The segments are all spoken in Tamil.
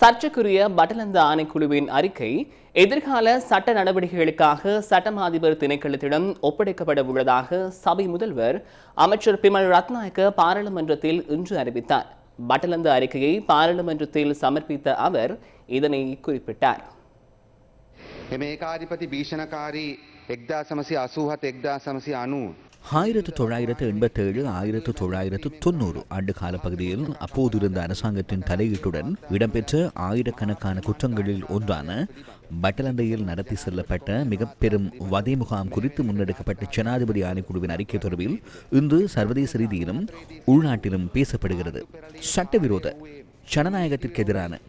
சர்ச்சைக்குரிய பட்டலந்த ஆணைக்குழுவின் அறிக்கை எதிர்கால சட்ட நடவடிக்கைகளுக்காக சட்டம் அதிபர் திணைக்களத்திடம் ஒப்படைக்கப்பட உள்ளதாக சபை முதல்வர் அமைச்சர் பிமல் ரத்நாயக்க பாராளுமன்றத்தில் இன்று அறிவித்தார் பட்டலந்த அறிக்கையை பாராளுமன்றத்தில் சமர்ப்பித்த அவர் இதனை குறிப்பிட்டார் එම ඒකාධිපති භීෂණකාරී එක්දා සමසි අසූහත් එක්දා සමසි අනු. ஆயிரத்து தொள்ளாயிரத்து எண்பத்தேழு ஆயிரத்து தொள்ளாயிரத்து தொண்ணூறு ஆண்டு கால பகுதியில் அப்போதிருந்த அரசாங்கத்தின் தலையீட்டுடன் இடம்பெற்ற ஆயிரக்கணக்கான குற்றங்களில் ஒன்றான பட்டலந்தையில் நடத்தி செல்லப்பட்ட மிக பெரும் வதை முகாம் குறித்து முன்னெடுக்கப்பட்ட ஜனாதிபதி ஆணைக்குழுவின் அறிக்கை தொடர்பில் இன்று சர்வதேச ரீதியிலும் உள்நாட்டிலும் பேசப்படுகிறது. சட்டவிரோத ஜனநாயகத்திற்கு எதிரான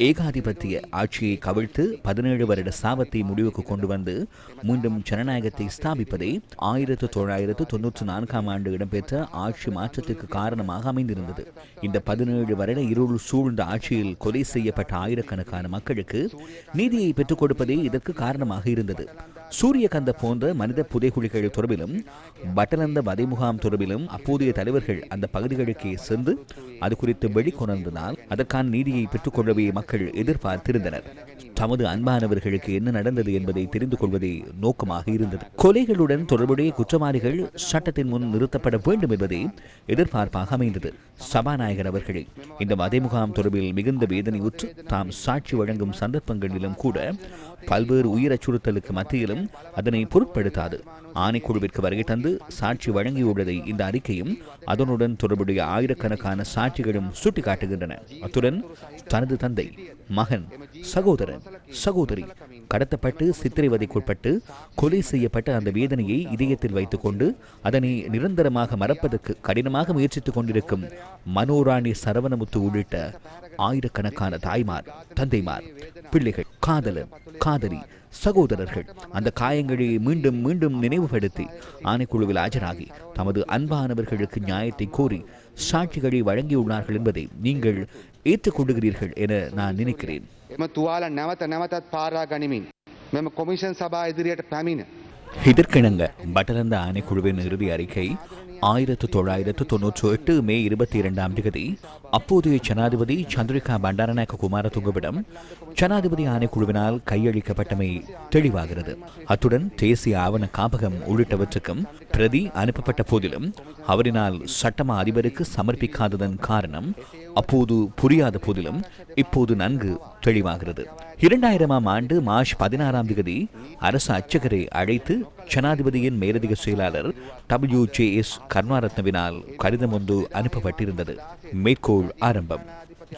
ஏகாதிபத்திய ஆட்சியை கவிழ்த்து பதினேழு வருட சாபத்தை முடிவுக்கு கொண்டு வந்து மீண்டும் ஜனநாயகத்தை ஸ்தாபிப்பதே ஆயிரத்து தொள்ளாயிரத்து தொன்னூற்று நான்காம் ஆண்டு இடம்பெற்ற ஆட்சி மாற்றத்திற்கு காரணமாக அமைந்திருந்தது. இந்த பதினேழு வருட இருள் சூழ்ந்த ஆட்சியில் கொலை செய்யப்பட்ட ஆயிரக்கணக்கான மக்களுக்கு நீதியை பெற்றுக் கொடுப்பதே இதற்கு காரணமாக இருந்தது. சூரியகந்த போன்ற மனித புதைகுழிகள் தொடர்பிலும் பட்டலந்த வதை முகாம் தொடர்பிலும் அப்போதைய தலைவர்கள் அந்த பகுதிகளுக்கே சென்று அது குறித்து வெளிக்கொணர்ந்ததால் அதற்கான நீதியை பெற்றுக்கொள்ளவே மக்கள் எதிர்பார்த்திருந்தனர். தமது அன்பானவர்களுக்கு என்ன நடந்தது என்பதை தெரிந்து கொள்வதே நோக்கமாக இருந்தது. கொலைகளுடன் தொடர்புடைய குற்றவாளிகள் சட்டத்தின் முன் நிறுத்தப்பட வேண்டும் என்பதே எதிர்பார்ப்பாக அமைந்தது. சபாநாயகர் அவர்களே இந்த மதை முகாம் தொடர்பில் மிகுந்த வேதனையுற்று தாம் சாட்சி வழங்கும் சந்தர்ப்பங்களிலும் கூட பல்வேறு உயிர் அச்சுறுத்தலுக்கு மத்தியிலும் அதனை பொருட்படுத்தாது. ஆணைக்குழுவிற்கு வருகை தந்து சாட்சி வழங்கியுள்ளதை இந்த அறிக்கையும் அதனுடன் தொடர்புடைய ஆயிரக்கணக்கான சாட்சிகளும் சுட்டிக்காட்டுகின்றன. அத்துடன் தனது தந்தை மகன் சகோதரன் சகோதரி கடத்தப்பட்டு சித்திரைவதைக்குட்பட்டு கொலை செய்யப்பட்ட அந்த வேதனையை இதயத்தில் வைத்துக்கொண்டு அதனை நிரந்தரமாக மறப்பதற்கு கடினமாக முயற்சித்துக் கொண்டிருக்கும் மனோராணி சரவணமுத்து உள்ளிட்ட ஆயிரக்கணக்கான தாய்மார் தந்தைமார் பிள்ளைகள் காதலன் காதலி சகோதரர்கள் அந்த காயங்களை மீண்டும் மீண்டும் நினைவுபடுத்தி ஆணைக்குழுவில் ஆஜராகி தமது அன்பானவர்களுக்கு நியாயத்தை கோரி சாட்சிகளை வழங்கியுள்ளார்கள் என்பதை நீங்கள் ஏற்றுக்கொள்கிறீர்கள் என நான் நினைக்கிறேன். இதற்கிணங்க பட்டலந்த ஆணைக்குழுவின் இறுதி அறிக்கை ஆயிரத்து தொள்ளாயிரத்து தொன்னூற்று எட்டு மே இருபத்தி இரண்டாம் தேதி அப்போதைய ஜனாதிபதி சந்திரிகா பண்டாரநாயக்க குமாரதுங்கவிடம் ஜனாதிபதி ஆணைக்குழுவினால் கையளிக்கப்பட்டமை தெளிவாகிறது. அத்துடன் தேசிய ஆவண காப்பகம் உள்ளிட்டவற்றுக்கும் பிரதி அனுப்பப்பட்ட போதிலும் அவரினால் சட்டமா அதிபருக்கு சமர்ப்பிக்காததன் காரணம் அப்போது புரியாத போதிலும் இப்போது நன்கு தெளிவாகிறது. இரண்டாயிரமாம் ஆண்டு மார்ச் பதினாறாம் தேதி அரசு அச்சகரை அழைத்து ஜனாதிபதியின் மேலதிக செயலாளர் டபிள்யூ ஜே எஸ் கருணாரத்னவினால் கடிதம் ஒன்று அனுப்பப்பட்டிருந்தது. மேற்கோள் ஆரம்பம்.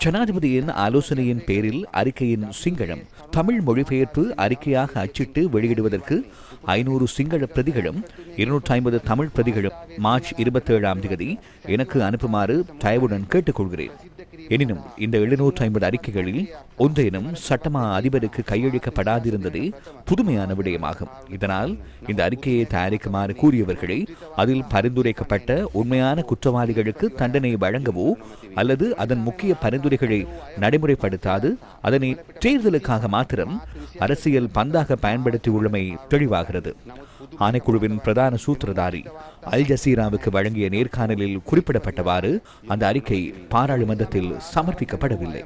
ஜனாதிபதியின் ஆலோசனையின் பேரில் அறிக்கையின் சிங்களம் தமிழ் மொழிபெயர்ப்பு அறிக்கையாக அச்சிட்டு வெளியிடுவதற்கு ஐநூறு சிங்கள பிரதிகளும் இருநூற்றி ஐம்பது தமிழ் பிரதிகளும் மார்ச் இருபத்தேழாம் தேதி எனக்கு அனுப்புமாறு தயவுடன் கேட்டுக்கொள்கிறேன். எனினும் இந்த எழுநூற்று ஐம்பது அறிக்கைகளில் ஒன்றேனும் சட்டமா அதிபருக்கு கையளிக்கப்படாதிருந்தது புதுமையான விடயமாகும். இதனால் இந்த அறிக்கையை தயாரிக்குமாறு கூறியவர்களை அதில் பரிந்துரைக்கப்பட்ட உண்மையான குற்றவாளிகளுக்கு தண்டனை வழங்கவோ அல்லது அதன் முக்கிய பரிந்துரைகளை நடைமுறைப்படுத்தாது அதனை தேர்தலுக்காக மாத்திரம் அரசியல் பந்தாக பயன்படுத்தியுள்ளமை தெளிவாகிறது. ஆணைக்குழுவின் பிரதான சூத்திரதாரி அல் ஜசீராவுக்கு வழங்கிய நேர்காணலில் குறிப்பிடப்பட்டவாறு அந்த அறிக்கை பாராளுமன்றத்தில் சட்டத்தில் சமர்ப்பிக்கப்படவில்லை.